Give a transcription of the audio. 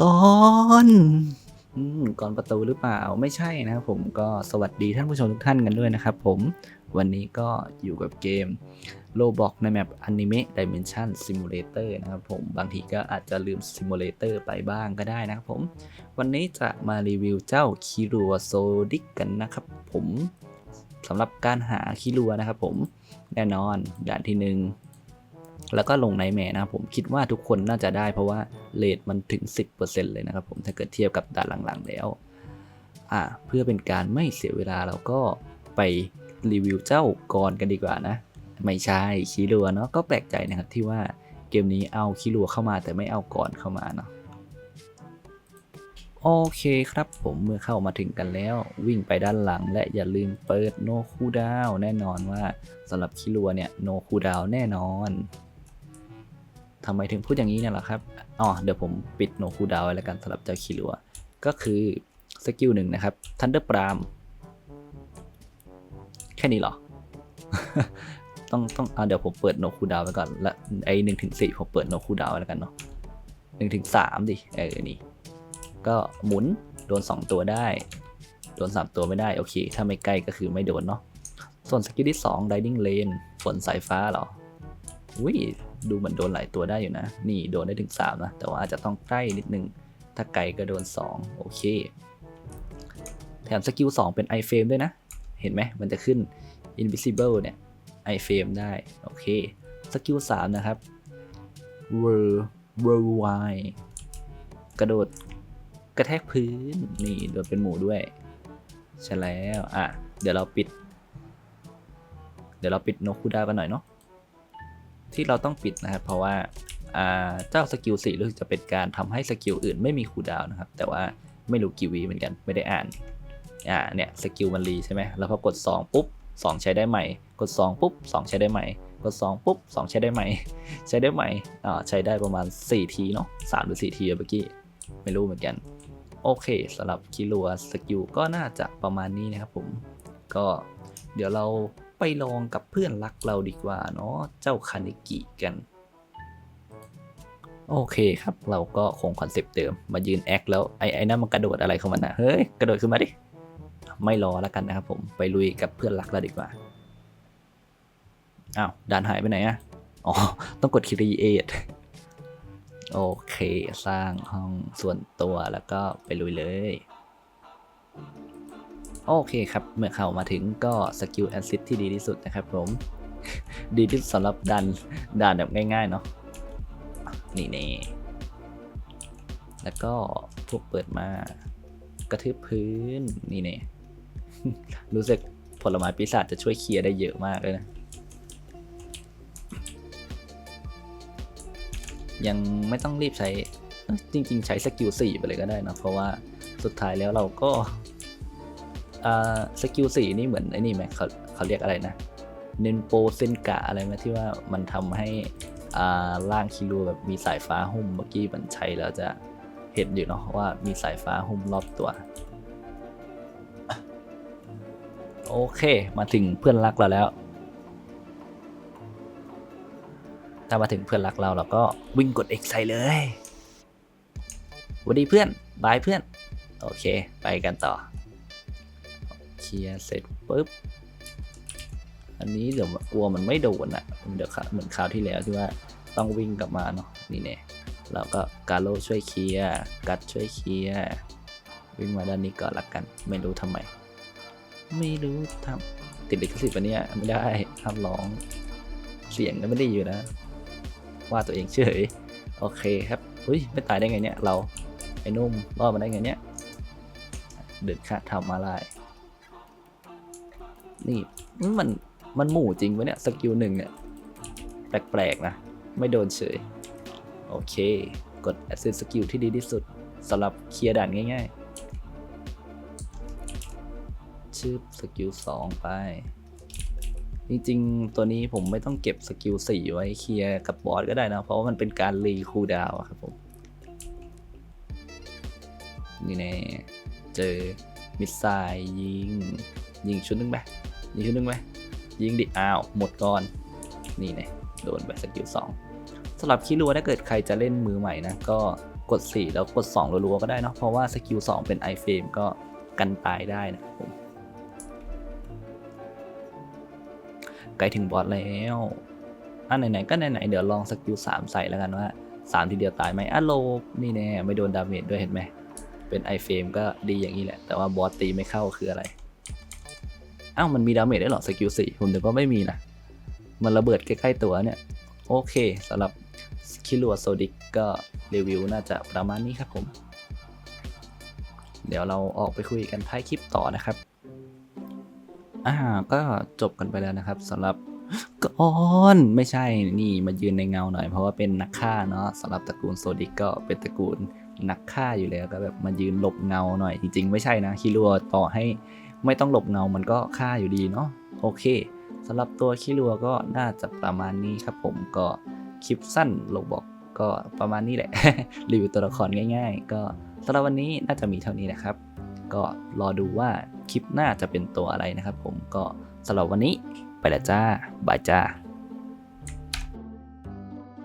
ก่อนก่อนประตูหรือเปล่าไม่ใช่นะครับผมก็สวัสดีท่านผู้ชมทุกท่านกันด้วยนะครับผมวันนี้ก็อยู่กับเกมโลบอกในแมป Anime Dimension Simulator นะครับผมบางทีก็อาจจะลืม Simulator ไปบ้างก็ได้นะครับผม วันนี้จะมารีวิวเจ้าคิรัวโซดิกกันนะครับผมสำหรับการหาคิรัวนะครับผมแน่นอนด่านที่หนึ่ง แล้วก็ลงในแม่นะครับผมคิดว่าทุกคนน่าจะได้เพราะว่าเลทมันถึง 10%เลยนะครับผมถ้าเกิดเทียบกับด่านหลังๆแล้วอ่าเพื่อเป็นการไม่เสียเวลาเราก็ไปรีวิวเจ้ากรกันดีกว่านะ ไม่ใช่คิรัวเนาะก็แปลกใจนะครับที่ว่าเกมนี้เอาคิรัวเข้ามาแต่ไม่เอากรเข้ามาเนาะโอเคครับผมเมื่อเข้ามาถึงกันแล้ว วิ่งไปด้านหลังและอย่าลืมเปิดโนคูดาวแน่นอนว่าสำหรับคิรัวเนี่ยโนคูดาวแน่นอน ทำไมถึงพูดอย่างนี้เนี่ยล่ะครับอ๋อเดี๋ยวผมปิดโนคูดาวไว้แล้วกันสำหรับเจ้าคิรัวก็คือสกิลหนึ่งนะครับทันเดอร์ปรามแค่นี้เหรอ ต้องต้องเอาเดี๋ยวผมเปิดโนคูดาวไว้ก่อนและไอหนึ่งถึงสี่ผมเปิดโนคูดาวไว้แล้วกันเนาะหนึ่งถึงสามดิเออนี่ก็หมุนโดน 2 ตัวได้ โดน 3 ตัวไม่ได้ โอเค ถ้าไม่ใกล้ก็คือไม่โดนเนาะ ส่วนสกิลที่ 2 Riding Lane ฝนสายฟ้าเหรอ อุ้ยดูเหมือนโดนหลายตัวได้อยู่นะ นี่โดนได้ถึง 3 นะ แต่ว่าอาจจะต้องใกล้นิดนึง ถ้าไกลก็โดน 2 โอเค แถมสกิล 2 เป็น i frame ด้วยนะ เห็นไหมมันจะขึ้น invisible เนี่ย i frame ได้ โอเค สกิล 3 นะครับ whirl whirlwind กระโดดกระแทกพื้น นี่โดนเป็นหมูด้วย ใช่แล้ว อะ เดี๋ยวเราปิด เดี๋ยวเราปิดนกคูดากันหน่อยเนาะ ที่เราต้องปิดนะครับ เพราะว่าเจ้าสกิลสี่รู้สึกจะเป็นการทำให้สกิลอื่นไม่มีคูดาวนะครับ แต่ว่าไม่รู้กี่วีเหมือนกันไม่ได้อ่านอ่าเนี่ยสกิลมันรีใช่ไหมแล้วพอกด 2 ปุ๊บ 2 ใช้ได้ใหม่ กด 2 ปุ๊บ 2 ใช้ได้ใหม่ กด 2 ปุ๊บ 2 ใช้ได้ใหม่ ใช้ได้ใหม่อ่าใช้ได้ประมาณ 4 ทีเนาะ3หรือ4ทีเมื่อกี้ไม่รู้เหมือนกัน โอเคสำหรับคิรัวสกิลก็น่าจะประมาณนี้นะครับผมก็เดี๋ยวเรา ไปลองกับเพื่อนรักเราดีกว่าเนาะเจ้าคานิกิกัน โอเคครับเราก็คงคอนเซปต์เดิมมายืนแอคแล้วไอ้ไอ้นั่นมันกระโดดอะไรของมันนะเฮ้ยกระโดดขึ้นมาดิไม่รอแล้วกันนะครับผมไปลุยกับเพื่อนรักเราดีกว่าอ้าวด่านหายไปไหนอะอ๋อต้องกด create โอเค สร้างห้องส่วนตัวแล้วก็ไปลุยเลย โอเคครับ เมื่อเข้ามาถึงก็สกิลแอซิดที่ดีที่สุดนะครับผม ดีที่สุดสำหรับดันด่านแบบง่ายๆเนาะนี่เน่แล้วก็พวกเปิดมากระทืบพื้นนี่เน่รู้สึกผลไม้ปีศาจจะช่วยเคลียร์ได้เยอะมากเลยนะ ยังไม่ต้องรีบใช้จริง ๆ ใช้สกิล4ไปเลยก็ได้นะเพราะว่าสุดท้ายแล้วเราก็ อ่าสกิล4นี่เหมือนไอ้นี่ไหมเขาเขาเรียกอะไรนะ เนนโปเซนกะอะไรไหมที่ว่ามันทำให้อ่าร่างคิรูแบบมีสายฟ้าหุ้มเมื่อกี้มันใช้แล้วจะเห็นอยู่เนาะว่ามีสายฟ้าหุ้มรอบตัว โอเค มาถึงเพื่อนรักเราแล้ว ถ้ามาถึงเพื่อนรักเราเราก็วิ่งกด X ใส่เลยสวัสดีเพื่อนบายเพื่อน โอเค ไปกันต่อ เคลียร์เสร็จปุ๊บ อันนี้เดี๋ยวกลัวมันไม่โดนอะ่ะเดี๋ยวเหมือนคราวที่แล้วที่ว่าต้องวิ่งกลับมาเนาะนี่เนี่ยเราก็กาโลช่วยเคลียร์กัดช่วยเคลียร์วิ่งมาด้านนี้ก่อนละกัน ไม่รู้ทำไม ไม่รู้ทำติดลิขสิทธิ์ปะเนี่ยไม่ได้ห้ามร้อง เสียงก็ไม่ได้อยู่นะ ว่าตัวเองเฉยโอเคครับอุ้ยไม่ตายได้ไงเนี่ย เราไอ้นุ่มรอดมาได้ไงเนี่ยเดินข้าทำมาลาย นี่มันมันหมู่จริงวะเนี่ยสกิลหนึ่งเนี่ย แปลกๆนะ ไม่โดนเฉย โอเค กด Asset Skill ที่ดีที่สุดสำหรับเคลียร์ด่านง่ายๆ ชื่อสกิล2ไป จริงๆ ตัวนี้ผมไม่ต้องเก็บสกิล4ไว้เคลียร์กับบอสก็ได้นะ เพราะว่ามันเป็นการรีคูดาวครับผม นี่แน่เจอมิสไซล์ยิง ยิงชุดนึงไหม ยิงดหนึงไหมยิงดิ อ้าว หมดก่อน นี่แน่โดนไปสกิล2สำหรับคิรัวถ้าเกิดใครจะเล่นมือใหม่นะ ก็กด 4 แล้วกด 2 รัวๆก็ได้เนาะเพราะว่าสกิล2เป็น iframe ก็กันตายได้นะครับผมใกล้ถึงบอสแล้วอะไหนๆก็ไหนๆเดี๋ยวลองสกิล3ใส่แล้วกันว่า 3 ทีเดียวตายไหมอะโลบนี่แน่ไม่โดนดาเมจด้วยเห็นไหมเป็น iframe ก็ดีอย่างนี้แหละ แต่ว่าบอสตีไม่เข้าคืออะไร อ้าวมันมีดาเมจได้หรอสกิล4ผมนึกว่าไม่มีนะ มันระเบิดใกล้ๆตัวเนี่ย โอเคสำหรับคิลัวโซดิกก็รีวิวน่าจะประมาณนี้ครับผม เดี๋ยวเราออกไปคุยกันท้ายคลิปต่อนะครับ อ่าก็จบกันไปแล้วนะครับสำหรับก้อนไม่ใช่นี่มายืนในเงาหน่อย เพราะว่าเป็นนักฆ่าเนาะสำหรับตระกูลโซดิกก็เป็นตระกูลนักฆ่าอยู่แล้วก็แบบมายืนหลบเงาหน่อยจริงๆ ไม่ใช่นะคิรัวต่อให้ ไม่ต้องหลบเงามันก็ฆ่าอยู่ดีเนาะโอเคสำหรับตัวคิรัวก็น่าจะประมาณนี้ครับผมก็คลิปสั้นโลบอกก็ประมาณนี้แหละ รีวิวตัวละครง่าย ๆ ก็สำหรับวันนี้น่าจะมีเท่านี้นะครับ ก็รอดูว่าคลิปหน้าจะเป็นตัวอะไรนะครับ ผมก็สำหรับวันนี้ไปแล้วจ้าบายจ้า